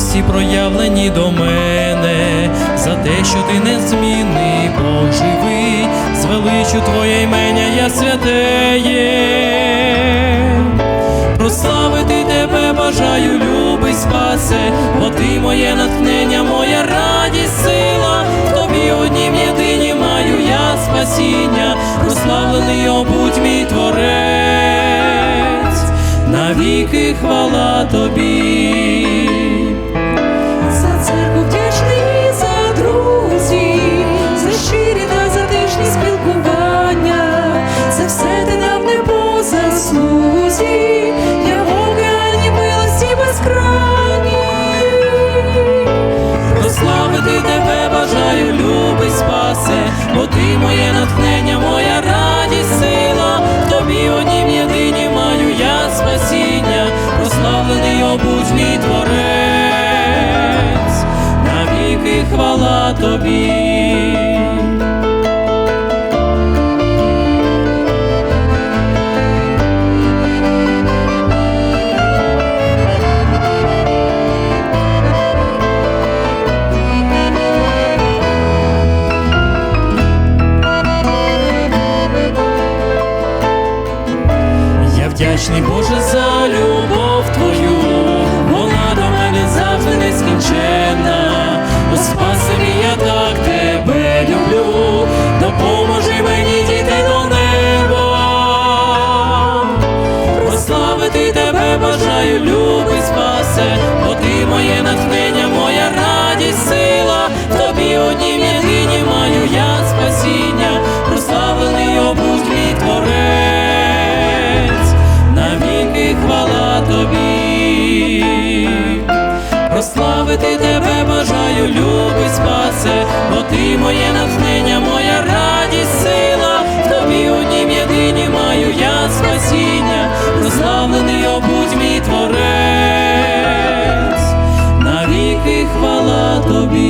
милості проявлені до мене, за те, що ти не змінний, Бог живий, звеличу Твоє імення я святеє. Прославити тебе бажаю, любий спасе, бо ти моє натхнення, моя радість, сила, в тобі однім єдині маю я спасіння, прославлений обудь мій творець, навіки хвала тобі. Хвала тобі. Я вдячний Боже за любов Твою, бажаю, любить, спасе, бо ти моє натхнення, моя радість, сила, в тобі однім єдині маю я спасіння, прославлений обух мій творець, навіки хвала тобі, прославити тебе бажаю, любий спасе, бо ти моє натхнення, моя радість. be